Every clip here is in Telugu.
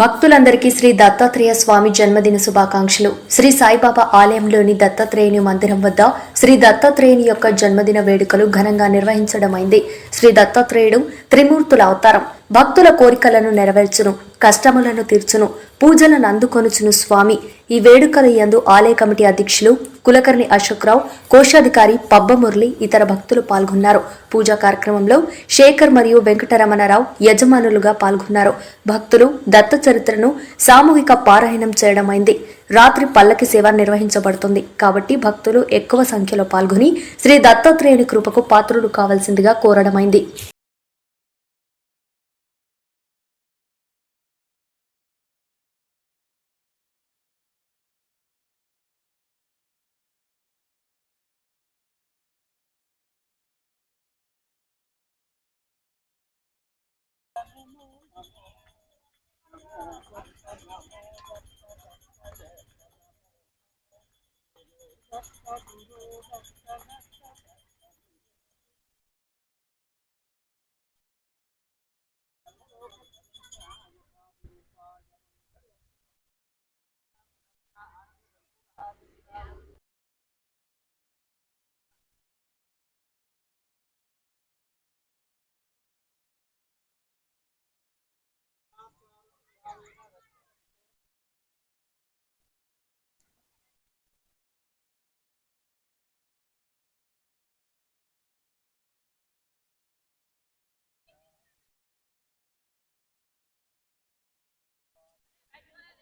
భక్తులందరికీ శ్రీ దత్తాత్రేయ స్వామి జన్మదిన శుభాకాంక్షలు. శ్రీ సాయిబాబా ఆలయంలోని దత్తాత్రేయుని మందిరం వద్ద శ్రీ దత్తాత్రేయుని యొక్క జన్మదిన వేడుకలు ఘనంగా నిర్వహించడమైంది. శ్రీ దత్తాత్రేయుడు త్రిమూర్తుల అవతారం. భక్తుల కోరికలను నెరవేర్చును కష్టములను తీర్చును పూజలను అందుకొనుచును స్వామి. ఈ వేడుకల యందు ఆలయ కమిటీ అధ్యక్షులు కులకర్ణి అశోక్రావు కోశాధికారి పబ్బమురళి ఇతర భక్తులు పాల్గొన్నారు. పూజా కార్యక్రమంలో శేఖర్ మరియు వెంకటరమణరావు యజమానులుగా పాల్గొన్నారు. భక్తులు దత్త చరిత్రను సామూహిక పారాయణం చేయడమైంది రాత్రి పల్లకి సేవ నిర్వహించబడుతుంది. కాబట్టి భక్తులు ఎక్కువ సంఖ్యలో పాల్గొని శ్రీ దత్తాత్రేయుని కృపకు పాత్రులు కావాల్సిందిగా కోరడమైంది. Thank you.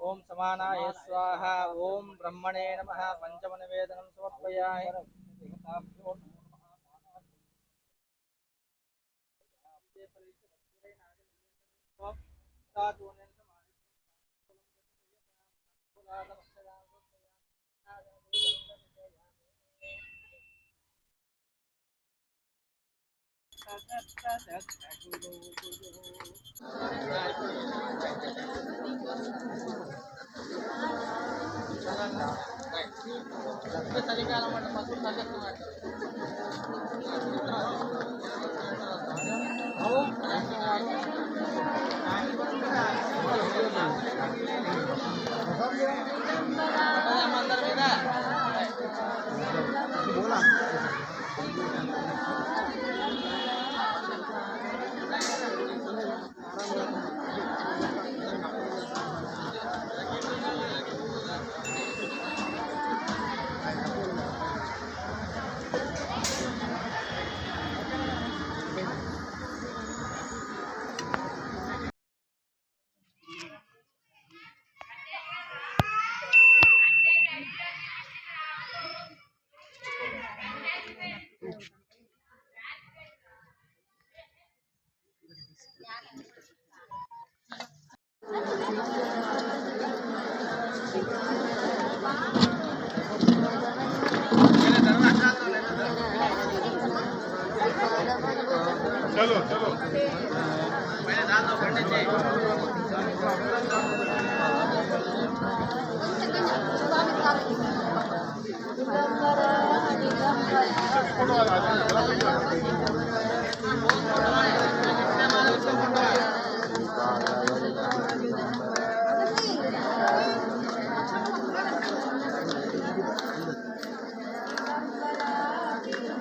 ओम समानाय स्वाहा ओम ब्रह्मणे नमः पंचमनिवेदनं समर्पयामि Thank you. biasanya kalau mau masuk saja tuh चलो चलो मैंने दादा करने चाहिए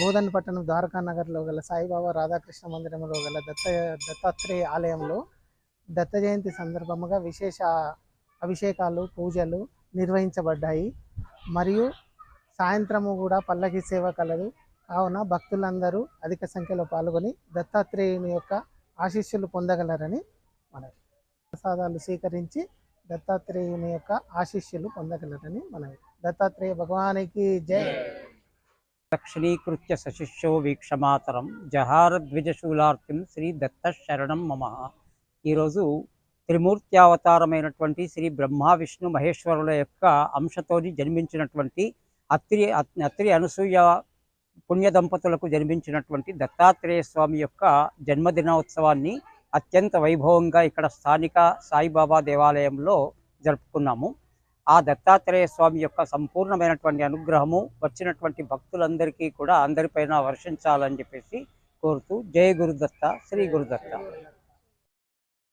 బోధన్ పట్టణం ద్వారకా నగర్లో గల సాయిబాబా రాధాకృష్ణ మందిరంలో గల దత్త దత్తాత్రేయ ఆలయంలో దత్త జయంతి సందర్భముగా విశేష అభిషేకాలు పూజలు నిర్వహించబడ్డాయి. మరియు సాయంత్రము కూడా పల్లకి సేవ కలదు కావున భక్తులందరూ అధిక సంఖ్యలో పాల్గొని దత్తాత్రేయుని యొక్క ఆశీస్సులు పొందగలరని మనవి. ప్రసాదాలు స్వీకరించి దత్తాత్రేయుని యొక్క ఆశీస్సులు పొందగలరని మనవి. దత్తాత్రేయ భగవానికి జై! దక్షిణీకృత్య సశిష్యో వీక్షమాతరం జహారద్విజశూలార్తిం శ్రీ దత్త శరణం మమ ఈరోజు త్రిమూర్త్యావతారమైనటువంటి శ్రీ బ్రహ్మ విష్ణు మహేశ్వరుల యొక్క అంశతోని జన్మించినటువంటి అత్రి అత్రి అనసూయ పుణ్య దంపతులకు జన్మించినటువంటి దత్తాత్రేయ స్వామి యొక్క జన్మదినోత్సవాన్ని అత్యంత వైభవంగా ఇక్కడ స్థానిక సాయిబాబా దేవాలయంలో జరుపుకున్నాము. ఆ దత్తాత్రేయ స్వామి యొక్క సంపూర్ణమైనటువంటి అనుగ్రహము వచ్చినటువంటి భక్తులందరికీ కూడా అందరిపైన వర్షించాలని చెప్పేసి కోరుతూ జయ గురుదత్త శ్రీ గురుదత్త.